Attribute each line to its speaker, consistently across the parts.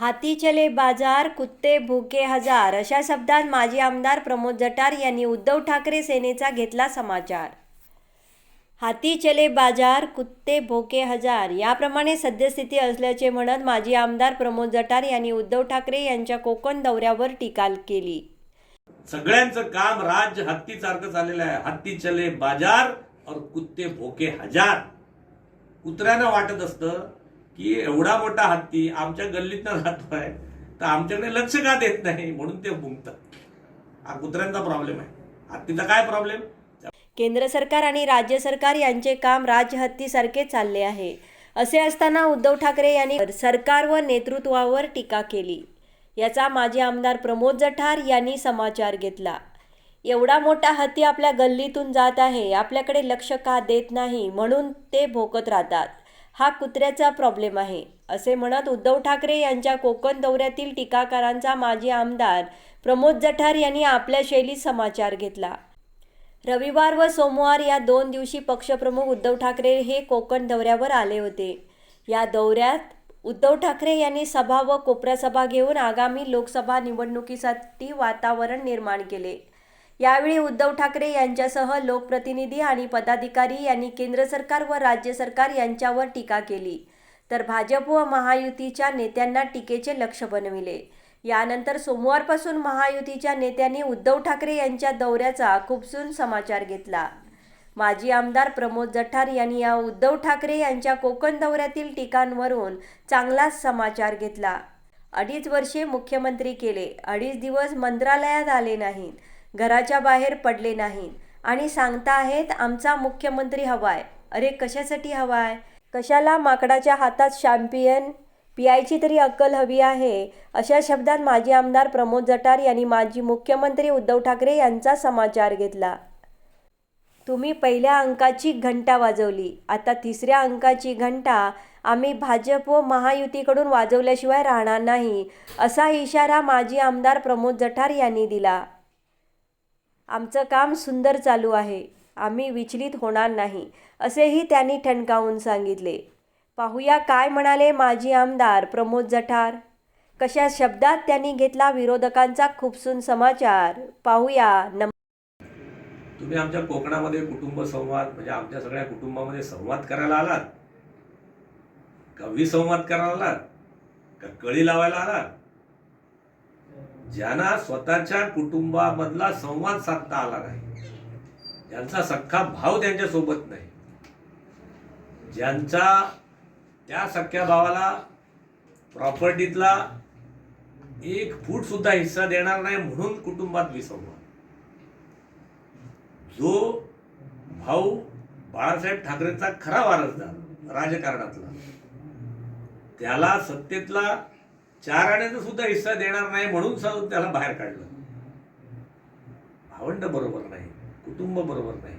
Speaker 1: हाती चले बाजार कुत्ते भुके हजार अशा शब्दात माजी आमदार प्रमोद जटार यांनी उद्धव ठाकरे सेनेचा घेतला समाचार. हाती चले बाजार कुत्ते भोके हजार याप्रमाणे सद्यस्थिती असल्याचे म्हणत माजी आमदार प्रमोद जटार यांनी उद्धव ठाकरे यांच्या कोकण दौऱ्यावर टीका केली.
Speaker 2: सगळ्यांचं काम राज्य हत्तीसारखं चाललेलं आहे. हत्ती चले बाजार और कुत्ते भोके हजार. कुत्र्यांना वाटत असतं की एवढा मोठा हत्ती आमच्या गल्लीतनं राहतोय तर आमच्याकडे लक्ष का देत नाही? म्हणून ते भुंकतात. हा कुत्र्यांचा प्रॉब्लेम आहे. हत्तीचा काय प्रॉब्लेम
Speaker 1: केंद्र सरकार आणि राज्य सरकार यांचे काम राजहत्तीसारखे चालले आहे. असे असताना उद्धव ठाकरे यांनी सरकार व नेतृत्वावर टीका केली. याचा माजी आमदार प्रमोद जठार यांनी समाचार घेतला. एवढा मोठा हत्ती आपल्या गल्लीतून जात आहे आपल्याकडे लक्ष का देत नाही? म्हणून ते भोकत राहतात. हा कुत्र्याचा प्रॉब्लेम आहे असे म्हणत उद्धव ठाकरे यांच्या कोकण दौऱ्यातील टीकाकारांचा माजी आमदार प्रमोद जठार यांनी आपल्या शैलीत समाचार घेतला. रविवार व सोमवार या दोन दिवशी पक्षप्रमुख उद्धव ठाकरे हे कोकण दौऱ्यावर आले होते. या दौऱ्यात उद्धव ठाकरे यांनी सभा व कोपरा सभा घेऊन आगामी लोकसभा निवडणुकीसाठी वातावरण निर्माण केले. यावेळी उद्धव ठाकरे यांच्यासह लोकप्रतिनिधी आणि पदाधिकारी यांनी केंद्र सरकार व राज्य सरकार यांच्यावर टीका केली. तर भाजप व महायुतीच्या नेत्यांना टीकेचे लक्ष बनविले. यानंतर सोमवारपासून महायुतीच्या नेत्यांनी उद्धव ठाकरे यांच्या दौऱ्याचा खूपसून समाचार घेतला. माजी आमदार प्रमोद जठार यांनी या उद्धव ठाकरे यांच्या कोकण दौऱ्यातील टीकांवरून चांगलाच समाचार घेतला. अडीच वर्षे मुख्यमंत्री केले. अडीच दिवस मंत्रालयात आले नाहीत. घराच्या बाहेर पडले नाहीत. आणि सांगता आहेत आमचा मुख्यमंत्री हवाय. अरे कशासाठी हवाय? कशाला माकडाच्या हातात शॅम्पियन? पियायची तरी अक्कल हवी आहे. अशा शब्दात माजी आमदार प्रमोद जटार यांनी माजी मुख्यमंत्री उद्धव ठाकरे यांचा समाचार घेतला. तुम्ही पहिल्या अंकाची घंटा वाजवली. आता तिसऱ्या अंकाची घंटा आम्ही भाजप व महायुतीकडून वाजवल्याशिवाय राहणार नाही असा इशारा माजी आमदार प्रमोद जठार यांनी दिला. आमचं काम सुंदर चालू आहे आम्ही विचलित होणार नाही असेही त्यांनी ठणकावून सांगितले. पाहूया काय म्हणाले माजी आमदार प्रमोद जठार. कशा शब्दात त्यांनी घेतला विरोधकांचा खूपसून समाचार? पाहूया नम
Speaker 2: तुम्ही आमच्या कोकणामध्ये कुटुंब संवाद म्हणजे आमच्या सगळ्या कुटुंबामध्ये संवाद करायला आलात? का विसंवाद करायला आलात? का कळी लावायला आलात? ज्यांना स्वतःच्या कुटुंबामधला संवाद साधता आला नाही ज्यांचा सख्खा भाव त्यांच्यासोबत नाही ज्यांचा त्या सख्ख्या भावाला प्रॉपर्टीतला एक फूट सुद्धा हिस्सा देणार नाही म्हणून कुटुंबात विसंवाद. जो भाऊ बाळासाहेब ठाकरेंचा खरा वारसदार राजकारणातला त्याला सत्तेतला चार आण्याचा सुद्धा हिस्सा देणार नाही म्हणून सांगून त्याला बाहेर काढलं. भावंड बरोबर नाही कुटुंब बरोबर नाही.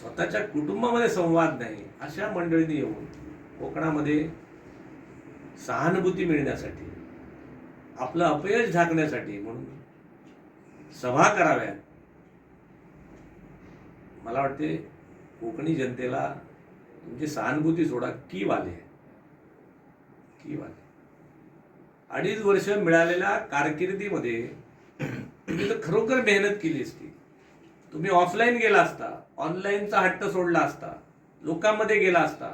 Speaker 2: स्वतःच्या कुटुंबामध्ये संवाद नाही अशा मंडळींनी येऊन कोकणामध्ये सहानुभूती मिळण्यासाठी आपलं अपयश झाकण्यासाठी म्हणून सभा कराव्या मला वाटते कोकणी जनतेला तुमची सहानुभूती सोडा की वाले? की वाले अडीच वर्ष मिळालेल्या कारकिर्दीमध्ये तुम्ही तर खरोखर मेहनत केली असती. तुम्ही ऑफलाईन गेला असता ऑनलाईनचा हट्ट सोडला असता लोकांमध्ये गेला असता.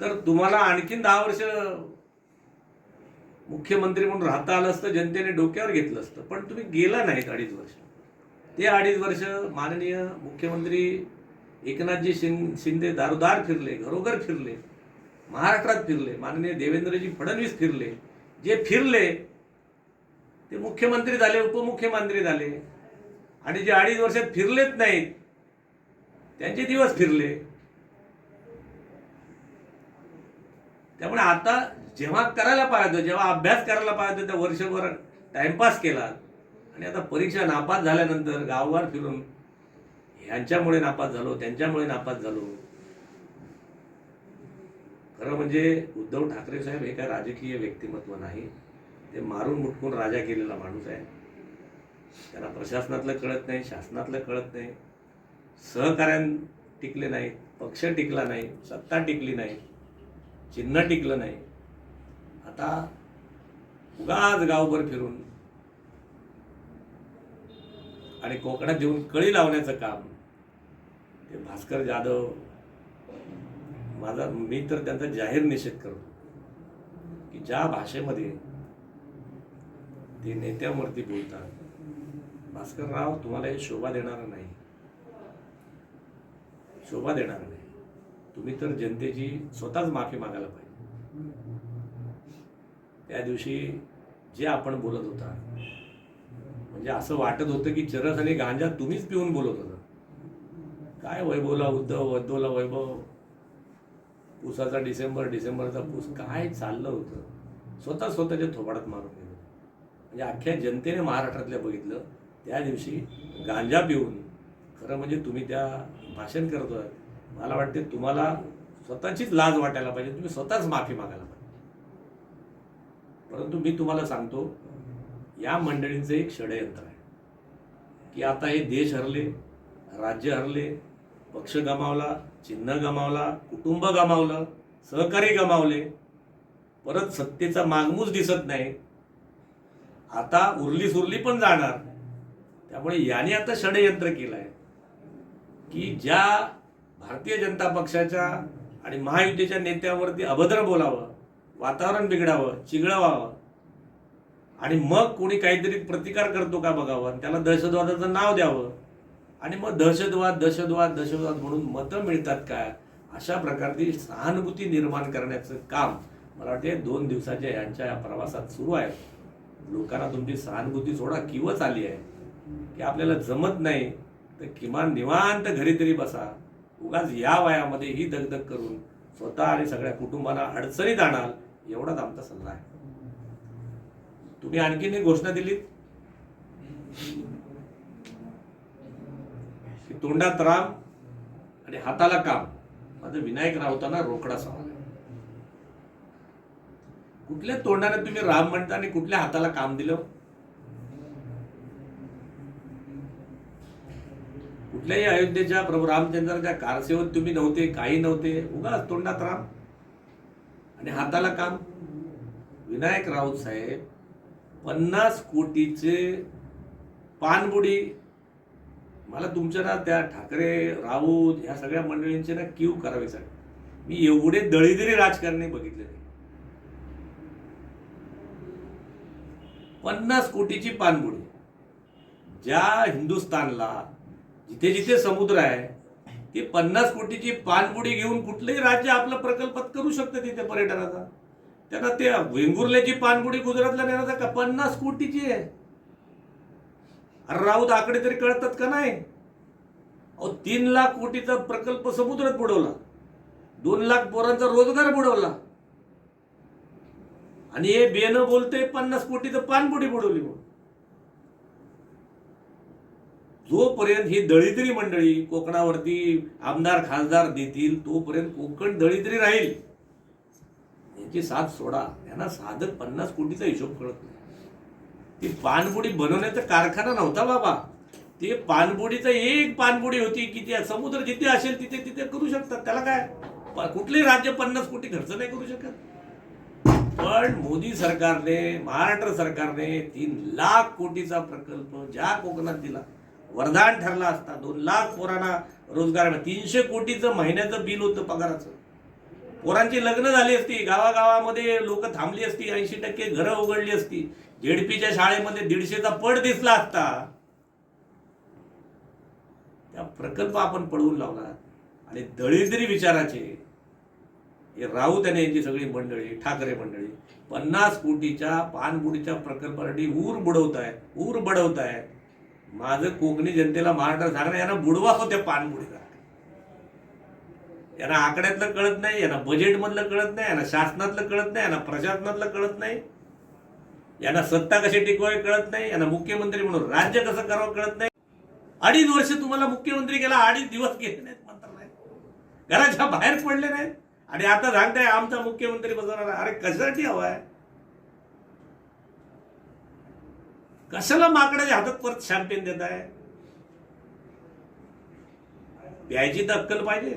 Speaker 2: तर तुम्हाला आणखीन दहा वर्ष मुख्यमंत्री म्हणून राहता आलं असतं जनतेने डोक्यावर घेतलं असतं. पण तुम्ही गेला नाहीत अडीच वर्ष. ते अडीच वर्ष माननीय मुख्यमंत्री एकनाथजी शिं शिंदे दारोदार फिरले घरोघर फिरले. महाराष्ट्रात फिरले माननीय देवेंद्रजी फडणवीस फिरले. जे फिरले ते मुख्यमंत्री झाले उपमुख्यमंत्री झाले. आणि जे अडीच वर्षात फिरलेच नाहीत त्यांचे दिवस फिरले. त्यामुळे आता जेव्हा करायला पाहिजे जेव्हा अभ्यास करायला पाहिजे त्या वर्षभर टाइमपास केला. आणि आता परीक्षा नापास झाल्यानंतर गावभर फिरून ह्यांच्यामुळे नापास झालो त्यांच्यामुळे नापास झालो. खरं म्हणजे उद्धव ठाकरे साहेब हे काय राजकीय व्यक्तिमत्व नाही. ते मारून मुटकून राजा केलेला माणूस आहे. त्याला प्रशासनातलं कळत नाही शासनातलं कळत नाही. सहकार्यां टिकले नाहीत पक्ष टिकला नाही सत्ता टिकली नाही चिन्ह टिकलं नाही. आता उगाच गावभर फिरून आणि कोकणात येऊन कळी लावण्याचं काम ते भास्कर जाधव माझा मी तर त्यांचा जाहीर निषेध करतो. की ज्या भाषेमध्ये ते नेत्यावरती बोलतात भास्करराव तुम्हाला हे शोभा देणार नाही. शोभा देणार नाही. तुम्ही तर जनतेची स्वतःच माफी मागायला पाहिजे. त्या दिवशी जे आपण बोलत होता म्हणजे असं वाटत होतं की चरस आणि गांजा तुम्हीच पिऊन बोलत होता. काय वैभवला उद्धव उद्धवला वैभव? पुसाचा डिसेंबर डिसेंबरचा पूस काय चाललं होतं? स्वतः स्वतःच्या थोबाडात मारून गेलं. म्हणजे अख्ख्या जनतेने महाराष्ट्रातल्या बघितलं त्या दिवशी गांजा पिऊन खरं म्हणजे तुम्ही त्या भाषण करतो मला वाटते तुम्हाला स्वतःचीच लाज वाटायला पाहिजे तुम्ही स्वतःच माफी मागायला पाहिजे. परंतु मी तुम्हाला सांगतो या मंडळींचं एक षडयंत्र आहे की आता हे देश हरले राज्य हरले पक्ष गमावला चिन्ह गमावला कुटुंब गमावलं सहकारी गमावले. परत सत्तेचा मागमूस दिसत नाही. आता उरली सुरली पण जाणार. त्यामुळे याने आता षडयंत्र केलं आहे की ज्या भारतीय जनता पक्षाच्या आणि महायुतीच्या नेत्यावरती अभद्र बोलावं वातावरण बिघडावं चिघळवावं आणि मग कोणी काहीतरी प्रतिकार करतो का बघावं आणि त्याला दहशतवादाचं नाव द्यावं आणि मग दहशतवाद दहशतवाद दहशतवाद म्हणून मतं मिळतात काय? अशा प्रकारची सहानुभूती निर्माण करण्याचं काम मला वाटते दोन दिवसाच्या यांच्या या प्रवासात सुरू आहे. लोकांना तुमची सहानुभूती सोडा किवच आली आहे. की आपल्याला जमत नाही तर किमान निवांत घरी तरी बसा. उगाच या वयामध्ये ही दगदग करून स्वतः आणि सगळ्या कुटुंबाला अडचणीत आणाल एवढाच आमचा सल्ला आहे. तुम्ही आणखीन एक घोषणा दिलीत? तोंडात राम आणि हाताला काम. माझं विनायक राऊतांना रोकडा सवाल कुठल्या तोंडाने तुम्ही राम म्हणता आणि कुठल्या हाताला काम दिलं? कुठल्याही अयोध्येच्या प्रभू रामचंद्राच्या कारसेवत तुम्ही नव्हते काही नव्हते. उगाच तोंडात राम आणि हाताला काम. विनायक राऊत साहेब पन्नास कोटीचे पानबुडी मला तुमच्या ना त्या ठाकरे राऊत ह्या सगळ्या मंडळींचे ना क्यू करावे साहेब मी एवढे दळीदिरी राजकारणी बघितले नाही. पन्नास कोटीची पानबुडी. ज्या हिंदुस्थानला जिथे जिथे समुद्र आहे ते पन्नास कोटीची पानबुडी घेऊन कुठलंही राज्य आपलं प्रकल्पात करू शकतं तिथे पर्यटनाचा. त्यांना ते वेंगुर्ल्याची पानबुडी गुजरातला नेण्याचा का? पन्नास कोटीची आहे. राऊत आकडे तरी कळतात का नाही? अहो तीन लाख कोटीचा प्रकल्प समुद्रात बुडवला. दोन लाख पोरांचा रोजगार बुडवला. आणि हे बेनं बोलते पन्नास कोटीचं पानबुडी बुडवली म्हणून. जोपर्यंत ही दळिद्री मंडळी कोकणावरती आमदार खासदार देतील तोपर्यंत कोकण दळिद्री राहील. यांची साथ सोडा. यांना साधं पन्नास कोटीचा हिशोब कळत नाही. ती पानबुडी बनवण्याचा कारखाना नव्हता बाबा. ते पानबुडीचं एक पानबुडी होती की त्या समुद्र जिथे असेल तिथे तिथे करू शकतात. त्याला काय? कुठलेही राज्य पन्नास कोटी खर्च नाही करू शकत. पण मोदी सरकारने महाराष्ट्र सरकारने तीन लाख कोटीचा प्रकल्प ज्या कोकणात दिला वरदान ठरला असता दोन लाख पोरांना रोजगार तीनशे कोटीचं महिन्याचं बिल होतं पगाराचं. पोरांची लग्न झाली असती गावागावामध्ये लोक थांबली असती ऐंशी टक्के घरं उघडली असती. झेडपीच्या शाळेमध्ये दीडशेचा पड दिसला असता. त्या प्रकल्प आपण पळवून लावला. आणि दळिद्री विचाराचे हे राऊत आणि यांची सगळी मंडळी ठाकरे मंडळी पन्नास कोटीच्या पानबुडीच्या प्रकल्पासाठी ऊर बुडवतायत ऊर बडवताय माझं कोकणी जनतेला महाराष्ट्र सांगणं यांना बुडवा होत्या पानबुडीला यांना आकड्यातलं कळत नाही यांना बजेटमधलं कळत नाही यांना शासनातलं कळत नाही यांना प्रशासनातलं कळत नाही. यांना सत्ता कशी टिकवाय कळत नाही यांना मुख्यमंत्री म्हणून राज्य कसं करावं कळत नाही. अडीच वर्ष तुम्हाला मुख्यमंत्री केला अडीच दिवस गेले नाहीत मंत्रालयात घराच्या बाहेर पडले नाहीत. आणि आता सांगताय आमचा मुख्यमंत्री बसवणार अरे कशासाठी हवाय कशाला माकडाच्या हातात परत शॅम्पेन देत आहे प्यायची तर अक्कल पाहिजे.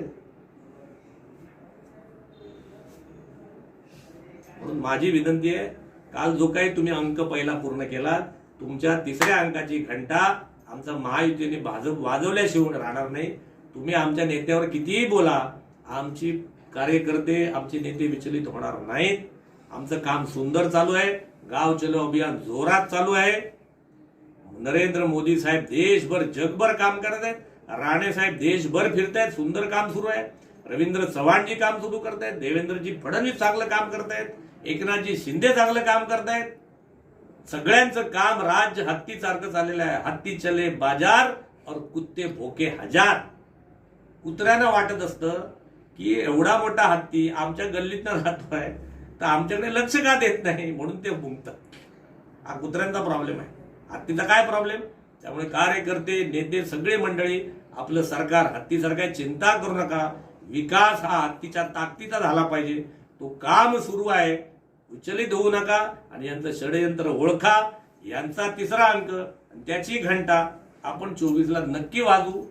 Speaker 2: म्हणून माझी विनंती आहे काल जो काही तुम्ही अंक पहिला पूर्ण केला तुमच्या तिसऱ्या अंकाची घंटा आमचा महायुतीने भाजप वाजवल्याशिवाय राहणार नाही. तुम्ही आमच्या नेत्यावर कितीही बोला आमची कार्यकर्ते आमचे नेते विचलित होणार नाहीत. आमचं काम सुंदर चालू आहे. गाव चलो अभियान जोरात चालू आहे. नरेंद्र मोदी साहेब देशभर जगभर काम करत आहेत. राणे साहेब देशभर फिरतायत. सुंदर काम सुरू आहे. रवींद्र चव्हाणजी काम सुरू करतायत देवेंद्रजी फडणवीस चांगलं काम करतायत एकनाथजी शिंदे चांगलं काम करतायत. सगळ्यांचं काम राज्य हत्तीसारखं चाललेलं आहे. हत्ती चले बाजार और कुत्ते भोके हजार. कुत्र्यानं वाटत असतं की एवढा मोठा हत्ती आमच्या गल्लीतनं राहतोय तर आमच्याकडे लक्ष का देत नाही म्हणून ते भुंकतात हा कुत्र्यांचा प्रॉब्लेम आहे. हत्तीचा काय प्रॉब्लेम त्यामुळे कार्यकर्ते नेते सगळे मंडळी आपलं सरकार हत्तीसारखं चिंता करू नका. विकास हा हत्तीच्या ताकदीचा झाला पाहिजे. तो काम सुरू आहे. विचलित होऊ नका आणि यांचं षडयंत्र ओळखा. यांचा तिसरा अंक आणि त्याची घंटा आपण चोवीसला नक्की वाजू